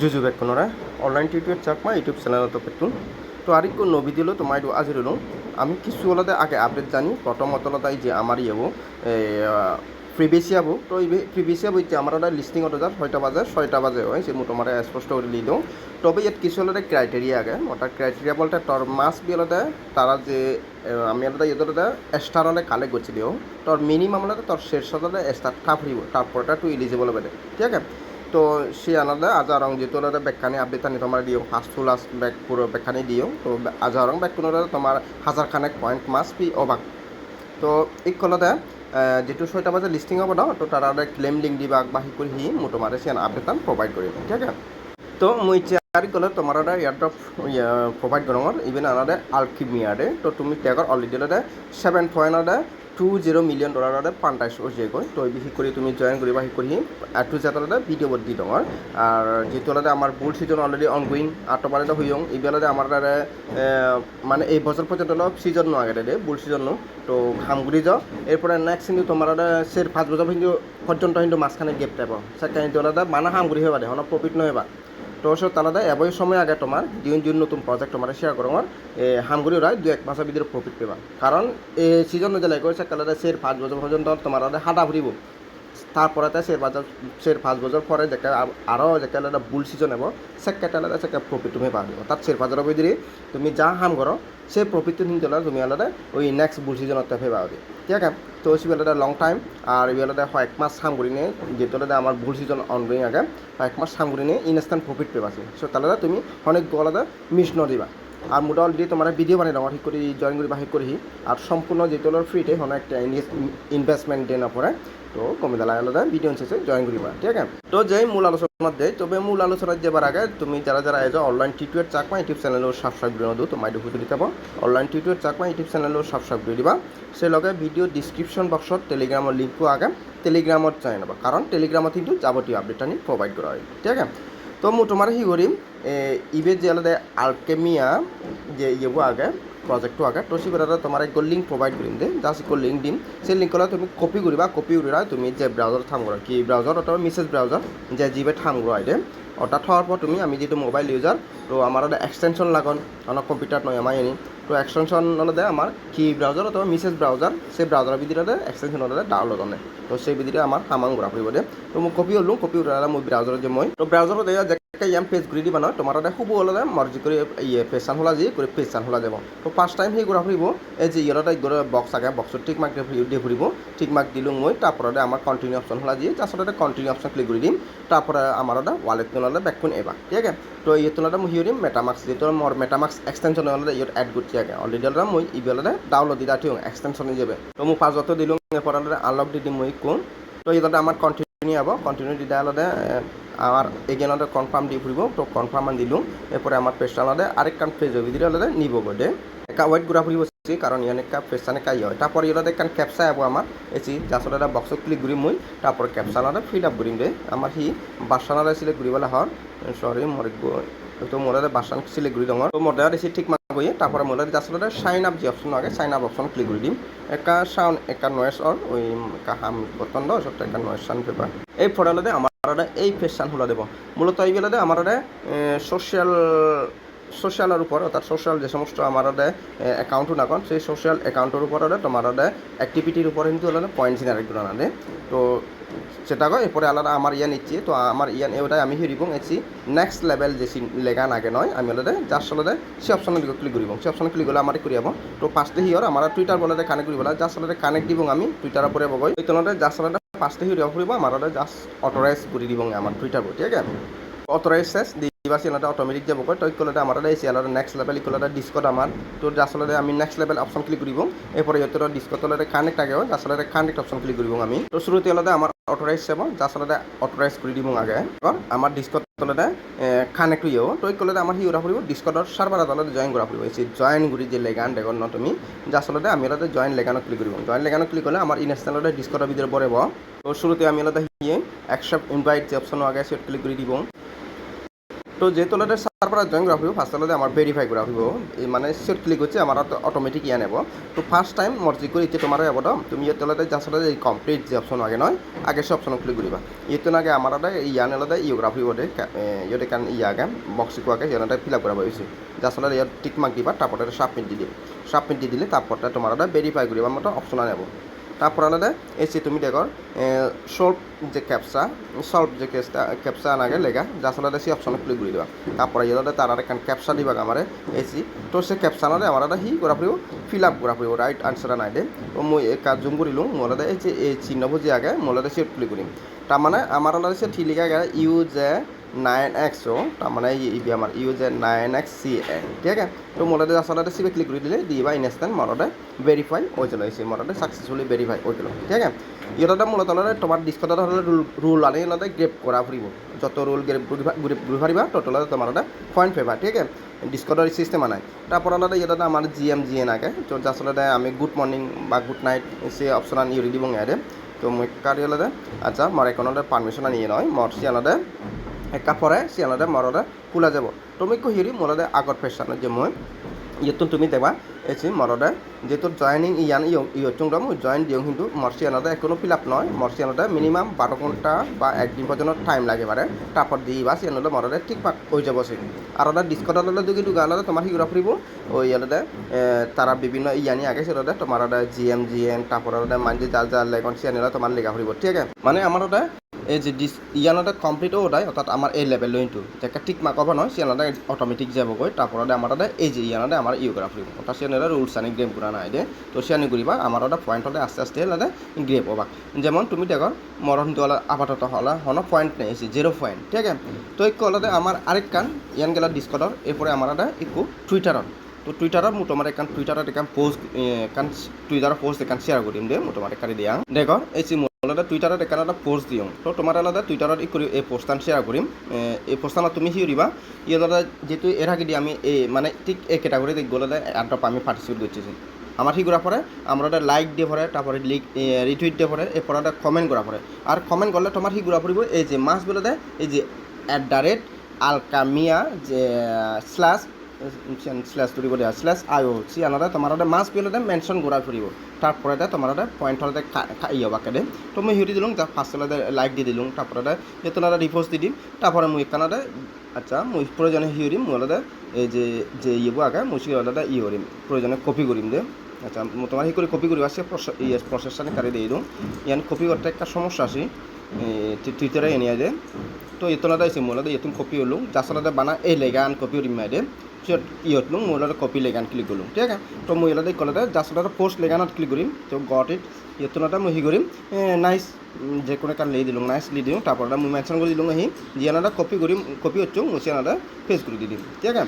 জুজু বেকুনরা online tutorial Chakma YouTube চ্যানেলত পেতুন। তো আরেকটু নবী দিল, তো মাইডু আজির আমি কিছু হলদে আগে আপডেট জানি। প্রথমত হলদাই যে আমার ইয়েবো প্রিভিয়াসিয়াবো তো এই প্রিভিয়াসিয়াবো যে আমার ওটা লিস্টিং ওটা যার ছয়টা বাজে ছয়টা বাজে হয় সে মোটামুটি স্পষ্ট করে লিয়ে দিও। তবে ইয়াত কিছু হলদে ক্রাইটেরিয়া আগে। ওটা ক্রাইটেরিয়া বলতে তোর মাস বি হলদে, তারা যে আমি হলদে ইয়ে হলদে স্টার হলে কালেক্ট করছি দিও। তোর মিনিমাম হলদে তোর শেষ হলদে স্টার টাপ হইব তারপরটা টু ইলিজিবল হবে ঠিক আছে? তো সে আলাদা আজারং যেহেতু বেকানি আপডেট আনি তোমার দিও ফার্স্ট ফুল আস ব্যাক পুরো ব্যাখ্যানে দিও, তো আজারং ব্যাগ কোনো তোমার হাজার খানেক পয়েন্ট মাস পি অবাক। তো এই কলতে যিটো ছয়টা বাজে লিষ্টিং হ'ব ন, তো তাৰ ক্লেইম লিংক দিবা আগবাঢ়ি কৰি সি মোৰ তোমাৰ চিয়ান আপডেট প্ৰভাইড কৰিম ঠিক আছে? তো মই গ'লে তোমাৰ এয়াৰড্ৰপ প্ৰভাইড কৰোঁ ইভেন আনাদে আলকিমিয়াৰে তো তুমি টেগৰ অলৰেডি হ'লে ছেভেন পইণ্টতে টু জিৰ' মিলিয়ন ডলাৰতে পাণ্টাইছ হৈছেগৈ তো বিশেষ কৰি তুমি জইন কৰিবা সেই কৰি টু জেডতে ভিডিঅ' দি দঙৰ আর যেহেতু আলাদা আমার বুল সিজন অলরেডি অনগোয়িং আর তোমার এটা হইয়ং এইবেলাতে আমার দ্বারা মানে এই বছর পর্যন্ত সিজন নো আগে দে বুল সিজন তো খামগুড়ি যাও। এরপরে নেক্সট কিন্তু তোমার আলাদা সের পাঁচ বছর কিন্তু পর্যন্ত কিন্তু মাঝখানে গেপ টাইপ কিন্তু আলাদা মানা খামগুড়ি হয়ে পারে হলো প্রফিট নয় বা তো সে তালাদা এবই সময় আগে তোমার দিন দিন নতুন প্রজেক্ট তোমার শেয়ার করো আমার হামগুড়ি রায় দু এক মাসের ভিতরে প্রফিট পেবা। কারণ এই সিজন জেলায় করেছে কালাদা সের পাঁচ বছর পর্যন্ত তোমার হাঁটা ফুরিব। তারপরে তাই সের বাজার সের পাঁচ বছর পরে যে আরও যে আলাদা বুল সিজন হব সেকেটা আলাদা সেটা প্রফিট তুমি পাবে। তার সের বাজারের ভিতরে তুমি যা হাম করো সে প্রফিটটো নিতে হলে তুমি আলাদা, ওই নেক্সট বুল সিজনত ফেবা হবে। ঠিক আছে? তো সে আলাদা লং টাইম আর ইউ আলাদা এক মাস সাম করি নিয়ে যেহেতু আলাদা আমার বুল সিজন অনগোয়িং আগে এক মাস হাম করি নিয়ে ইনস্ট্যান্ট প্রফিট পেবা সো। তাহলে তুমি অনেক আলাদা মিস নদিবা আর মোটা অলরেডি তোমার ভিডিও বানাই দেওয়া ঠিক করে জয়েন করি বাহির করি। আর সম্পূর্ণ যেহেতু হলো ফ্রিতে হলো একটা ইনভেস্টমেন্ট দিয়ে না পড়ে তো কমে দাঁড়ায় আলাদা ভিডিও শেষে জয়েন করিবা, ঠিক আছে? তো যেই, মূল আলোচনা দেয় তবে মূল আলোচনা যাবার আগে তুমি যারা যারা এজ অনলাইন টিউটোরিয়াল চাকমা ইউটিউব চ্যানেলও সাবস্ক্রাইব করে নদু তোমার ঢুকে দিতে পাবো অনলাইন টিউটোরিয়াল চাকমা ইউটিউব চ্যানেলও সাবস্ক্রাইব করে দিবা। সেই লগে ভিডিও ডিসক্রিপশন বক্সত টেলিগ্রামৰ লিংকও আগে টেলিগ্রামত জয়েন হ'ব। কাৰণ টেলিগ্রামত কিন্তু যাৱতীয় আপডেট আমি প্ৰভাইড কৰা হয়, ঠিক আছে? তো মই তোমাৰ করিম ইবে যে আলাদা আলকেমিয়া যে ইয়েবো আগে প্রজেক্টটো আগে, তো সেগুলো তোমার এক লিঙ্ক প্রোভাইড করিম দে জাস্ট এক লিঙ্ক দিম। সেই লিঙ্কগুলো তুমি কপি করিবা কপি করিবা তুমি যে ব্রাউজার থাম করো কি ব্রাউজার অথবা মেসেজ ব্রাউজার যে জিবে থাম করো আইডে অর্থাৎ হওয়ার পর তুমি, আমি যেহেতু মোবাইল ইউজার তো আমার একটা এক্সটেনশন লাগন আমার কম্পিউটার নয় আমার এনি তো এক্সটেনশন হলে আমার কি ব্রাউজার অথবা মিসেস ব্রাউজার সেই ব্রাউজার ভিতরে এক্সটেনশন হলে ডাউনলোড আনে তো সেই ভিতরে আমার সামান ঘূৰা ফুৰিব দে তো মোক কপি হ'লো কপি উঠালে মোৰ ব্রাউজার যে মই। তো ব্রাউজারত যে ইয়াম পেজ ঘূৰি দিবা নহয় তোমাৰ তাতে খুব হ'লে মৰ্জি কৰি ইয়ে পেজ চান খোলা যি কৰি পেজ চান খোলা যাব। তো ফাৰ্ষ্ট টাইম সেই ঘূৰা ফুৰিব, এই যে ইয়াৰ এটা বক্স থাকে বক্সত টিক মাৰ্ক দিয়ে ফুৰিব টিক মাৰ্ক দিলোঁ মই তাৰপৰা আমাৰ কণ্টিনিউ অপশ্যন খোলা দিয়ে তাৰপিছতে কণ্টিনিউ অপশ্যন ক্লিক কৰি দিম তাৰপৰা আমাৰ এটা ৱালেট তোলালে বেক কোন এবাৰ ঠিক তো এই তোলাতে মই সিহঁত মেটামাক্স যিটো মোৰ মেটামাক্স এক্সটেনশ্যন হ'লে ইয়াত এড কৰি আগে অলৰেডি হ'লে মই ইবেলতে ডাউনলোড দি দিওঁ এক্সটেনশ্যন যাবে। তো মোৰ পাঁচতে দিলোঁ এরপর আনলক দি দিম মই কোন তো ইয়াতে আমার কন্টিনিউ হব কন্টিনিউ দি দেওয়া আমার এগেনতে কনফার্ম দি ফুৰিব তো কনফার্ম মান দিলোঁ। এরপরে আমার আলাদা আরেকখান পেজ ভিতরে আলাদা নিব গদে একা ওয়েট ঘুরা ফুরিব কারণ ইয়ান একটা পেজটানে কাই হয়। তারপর ইয়াতে একখান ক্যাপসা আবো আমার এসি যার একটা বক্সত ক্লিক করি মই। তারপর ক্যাপসা আলাদা ফিল আপ করিম দে। আমার সি বাসানাদা সিলেক্ট করিবলে হর সরি মরে তো মোরা বাসান সিলেক্ট করি দঙর তো এসে ঠিক গিয়ে তারপরে মোলা আসলে সাইন আপ যে অপশন আগে সাইন আপ অপশন ক্লিক করে দিম একা সাউন্ড একা নয়েস অর ওই কাহাম পতন্দ সবটা একা নয়েস সান পেপার এই ফটোলাতে আমার এই ফেস সান হলা দেব। মূলত এই বেলাতে আমার সোশ্যাল সোশ্যালের উপর, অর্থাৎ সোশ্যাল যে সমস্ত আমার অ্যাকাউন্টও নাকন, সেই সোশ্যাল অ্যাকাউন্টের উপর তোমার অ্যাক্টিভিটির উপর কিন্তু হলো পয়েন্ট জেনারেট করা না তো সেটা কয়, এরপরে আলাদা আমার ইয়ান ইচ্ছে, তো আমার ইয়ান এটাই আমি হিরিব এসি নেক্সট লেভেল যে লেগা নাগে নয়, আমি হলে যার সাথে সে অপশনে ক্লিক করিব, সে অপশনে ক্লিক করলে আমার করি যাব তো ফার্স্টে হিয়র আমার টুইটার বলে কানেক্ট করিব যার সাথে কানেক্ট দিব আমি টুইটার উপরে বগৈ এই তলতে যার সাথে ফার্স্টে হিরিব ফুরিব আমার জাস্ট অথরাইজ করে দিব আমার টুইটার ঠিক আছে? অথরাইজ শেষ দিবা সিলাটা অটোমেটিক যাব কয়, তই কলতে আমার এই সিলার নেক্সট লেভেল ইকলতে ডিসকট আমার তো আসলে আমি নেক্সট লেভেল অপশন ক্লিক করিব এরপরে ইহতর ডিসকট তলতে কানেক্ট আগে আসলে কানেক্ট অপশন ক্লিক করিব আমি। তো শুরুতে হলে আমার অথরাইজ যাব আসলে অথরাইজ করে দিব আগে। আমার ডিসকট তলতে কানেক্ট তো এই কলতে আমার হিউরা ফুরিব ডিসকটর সার্ভার তলতে জয়েন করা ফুরিব এই জয়েন করি যে লেগান দেখুন ন তুমি আসলে আমি হলে জয়েন লেগানো ক্লিক করিব জয়েন লেগানো ক্লিক করলে আমার ইনস্টলতে ডিসকটর ভিতরে পড়ব তো শুরুতে আমি হলে হিয়ে একশপ ইনভাইট যে অপশন আগে সেট ক্লিক করে দিব তো যেহেতু অলরেডি সার্ভার জয়েন করা হইব ফার্স্ট আমার ভেরিফাই করা হইব। মানে সেট ক্লিক হচ্ছে, আমার অটোমেটিক ইয়া নেব। তো ফার্স্ট টাইম মর্জি করে ইচ্ছে তোমার হব তুমি ইয়ে অলরেডি যা আসলে এই কমপ্লিট যে অপশন আগে নয়, আগে সে অপশন ক্লিক করিবা। ইয়ে আগে আমার ইয়ান অলরেডি ইয়োগ্রাফি বলে ইয়ে কারণ ইয়ে আগে বক্স কুয়াকে ইয়ানটা ফিল আপ করা হয়েছে। যা আসলে ইয়ার টিক মার্ক দিবা, তারপরে সাবমিট দি দিম সাবমিট দি দিলে তারপরটা তোমার ভেরিফাই করিবা মতো অপশন নেব। তারপর আলাদা এসে তুমি দেখো সলভ যে ক্যাপসা সলভ যে কেসটা ক্যাপসা আনাগে লেগা যা আসলে সেই অপশন ক্লিক করে দিবা। তারপরে ইয়াতে তার আর একখান ক্যাপসা দিবা আমারে এসি তো সেই ক্যাপসা নারে আমার হি করা পড়িব ফিল আপ করা পড়িব রাইট আনসার নাই দে। তো মই এই কাজ জুম করিলো মোলাদে এই যে এই চিহ্ন বুঝি আগে মোলাদে সে ক্লিক করিম তার মানে আমার সে ঠিক লিখা গেলে ইউ যে নাইন এক্সও তার মানে ইবি আমার ইউ যে নাইন এক্স সি এ, ঠিক আছে? তো মোটাতে আসলে সিবে ক্লিক করে দিলে দিবা ইনস্ট্যান্ট মোটাতে ভেরিফাই হয়ে চলে এসে মোটাতে সাকসেসফুলি ভেরিফাই হয়ে গেল ঠিক আছে? ইয়েটা মূলত তোমার ডিসকটা হলে রুল রুল আনি হলে গ্রেপ করা ফুরিব যত রুল গ্রেপ ঘুরি ফারিবা টোটাল তোমার পয়েন্ট ফেভার ঠিক আছে? ডিসকটার সিস্টেম আনায় তারপর হলে ইয়েটা আমার জিএম জিএন আগে তো আসলে আমি গুড মর্নিং বা গুড নাইট সে অপশন আনি ইউরি দিব এর তো কারি হলে আচ্ছা মার এখন পারমিশন আনিয়ে নয় মরসি আলাদা একা পরে সিয়ানতে মরদে খোলা যাব। তুমি কহিরি মরদে আগত ফেসানো যে মই। ইয়তুন তুমি দেখবা এসি মরদে যেহেতু জয়নিং ইয়ান ইয়তুং দম জয়েন দিওঁ। কিন্তু মরসিয়ানতে এখনও ফিল আপ নয় মরসিয়ানতে মিনিমাম বারো ঘণ্টা বা একদিন পর্যন্ত টাইম লাগে পারে তারপর দিই বা সিয়ানতে মরদে ঠিকঠাক হয়ে যাব সে আর ওটা ডিসকটালে দুগি দুগা আলাদা তোমার হিগুরা ফুরিব ওই আলাদা তারা বিভিন্ন ইয়ানি আগে সেটাতে তোমার ওটা জিএম জিএন তারপর ওটা মানজি জাল জাল লেগন সিয়ানিলা তোমার লেখা ফুরিব ঠিক আছে? মানে আমার ওটা এই যে ডিস ইয়ানতে কমপ্লিট ওটাই অর্থাৎ আমার এই লেভেল লইনটো যেটা টিক মার্ক হ'ব নহয় সিয়ানতে অটোমেটিক যাবগৈ তারপরে আমার ওটা এই যে ইয়ানতে আমার ইউ করা ফুরিব অর্থাৎ সিয়ানতে রুলস আনি গ্রেপ করা নাই দে। তো সিয়ানি করিবা আমার ওটা পয়েন্ট হলে আস্তে আস্তে হলে গ্রেপ হবা। যেমন তুমি দেখো মরণ দলা আপাতত হলা, হন পয়েন্ট নেই জিরো পয়েন্ট ঠিক আছে? তো এক হলে আমার আরেক কান ইয়ান গেলা ডিসকটর এরপরে আমার ওটা একটু টুইটারত তো টুইটাৰত মোৰ তোমাৰ এখন টুইটাৰত এখন পোষ্ট এখন টুইটাৰৰ পোষ্ট এখন শ্বেয়াৰ কৰিম দে মোৰ তোমাৰ দিয়া। দেখৰ এই চি মোলতে টুইটাৰত এখন এটা পোষ্ট দিওঁ। তো তোমাৰ আলাদা টুইটাৰত ই কৰি, এই পোষ্টখন শ্বেয়াৰ কৰিম। এই পোষ্টখনত তুমি সি দিবা ইয়ে দাদা যেহেতু এর আগে আমি এই মানে ঠিক এই ক্যাটাগরিতে গেলে অ্যাডটা আমি পার্টিসিপেট করতেছি আমার ঠিক করার পরে আমরা ওটা লাইক দিয়ে পরে তারপরে লিক রিটুইট দিয়ে পরে এরপর ওটা কমেন্ট করা পরে আর কমেন্ট করলে তোমার ঠিক ঘুরা পড়ব এই যে মাস বলে দেয় এই যে অ্যাট দ্য রেট আলকামিয়া যে স্ল্যাশ স্ল্যাশ তৈরি করে স্ল্যাশ আইও সি আনারা তোমার মাছ পেলে মেনশন ঘোরা ফুরিব তারপরে তোমার পয়েন্ট হলে ইয়ে বাকে দে তো মই সিহঁতি দিলোঁ ফার্স্ট হলে লাইক দি দিলোঁ তারপরে যে তোনারা রিপোস্ট দি দিম তারপরে মুই কানাডে আচ্ছা মুই প্রয়োজনে হিউরিম মোলাদে এই যে যে ইয়েবো আগে মুই সিওলাদে ই করিম প্রয়োজনে কপি করিম দে আচ্ছা তোমার হি করে কপি করিবা সে ইয়ে প্রসেসটা কারি দিয়ে দিওঁ ইয়ান কপি করতে একটা সমস্যা আছে টুইটারে এনে দে তো ইতনাদা এসে মোলাদে ইতুন কপি হলুম যাসালাদে বানা এই লেগান কপি রিমাই দে ইহঁত লওঁ মোৰ লগত কপি লেগান ক্লিক কৰিলোঁ। ঠিক আছে? তো মই ইয়াতে ক'লে জাষ্ট এটা পোষ্ট লেগানত ক্লিক কৰিম। তো গট ইট ইহঁতনতে মই হি কৰিম। নাইচ যে কোনো কান লি দিলোঁ নাইচ লি দিওঁ। তারপরে মই মেনশন করে দিলোঁ আহি জিয়ানাটা কপি কৰিম কপি হচ্ছে মুছিয়ানাটা ফেস করে দি দিম। ঠিক আছে?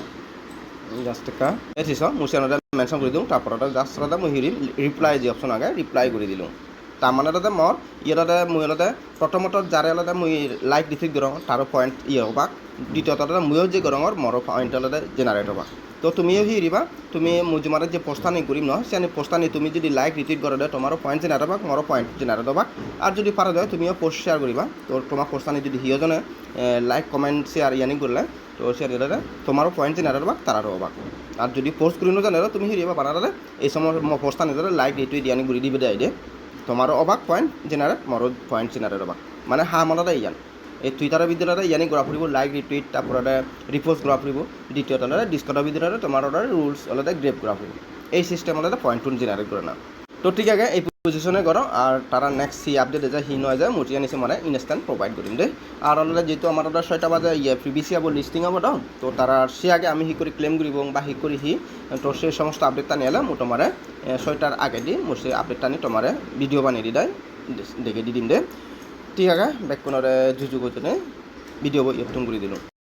জাস্ট একটা এসিস মুছিয়ানাটা মেনশন করে দিওঁ। তারপরে জাস্ট মই হিরিম রিপ্লাই যে অপশন আগে রিপ্লাই করে দিলোঁ। তাৰমানে মোৰ ইয়াতে মই ইয়াতে প্ৰথমত যাৰে অলতে মই লাইক ডিফিট গৰং তাৰো পইণ্ট ইয়ে হবাক দ্বিতীয়তে ময়ো যে গৰঙৰ মোৰো পইণ্ট অলতে জেনাৰেট হবা। তো তুমিও হিরিবা তুমি মুজমারে যে পোস্টানি করিম ন সে পোস্টানি তুমি যদি লাইক রিটুইট করে দেয় তোমারও পয়েন্ট জেনারেট হবাক মোরও পয়েন্ট জেনারেট হবাক আর যদি পারা দেয় তুমিও পোস্ট শেয়ার করিবা তো তোমার পোস্টানি যদি হিয়জনে লাইক কমেন্ট শেয়ার ইয়ানি করলে তো শেয়ার দিলে তোমারও পয়েন্ট জেনারেট হবাক তারারও হবাক আর যদি পোস্ট করি জানে তুমি হিরিবা বানালে এই সময় পোস্টানি লাইক রিটুইট ইয়ানি ঘুরি দিবে দিয়ে। তোমারও অবাক পয়েন্ট জেনারেট মরো পয়েন্ট জেনারেট অবাক। মানে হা মনতে ইয়ান। এই টুইটাৰৰ ভিতৰতে ইয়ানি ঘূৰা ফুৰিব লাইক ৰিটুইট তারপরে রিপোস্ট ঘূৰা ফুৰিব। দ্বিতীয়তে ডিসকটাৰ ভিতৰত তোমাৰ রুলস অলতে গ্রেপ ঘূৰা ফুৰিব। এই অলতে পয়েন্ট টুন জেনারেট করে না। তো ঠিক আছে, এই পজিশনে করো আর তারা নেক্সট সি আপডেট যায় হি নয় যায় মুটিয়া নিচে মানে ইনস্ট্যান্ট প্রোভাইড করিম দে আর অলরেডি যেহেতু আমার ওটা ছয়টা বাজে ইয়ে প্রিভিসি আবার লিস্টিং হব তো তো তারা সে আগে আমি হি করে ক্লেম করিব বা হি করে হি তো সেই সমস্ত আপডেটটা নিয়ে এলাম তোমারে ছয়টার আগে দি মোৰ সেই আপডেটটা নি তোমারে ভিডিও বানিয়ে দি দেয় দেখে দি দিম দে ঠিক আছে বেক কোনরে জুজু গজনে ভিডিও ইয়তুন করে দিলাম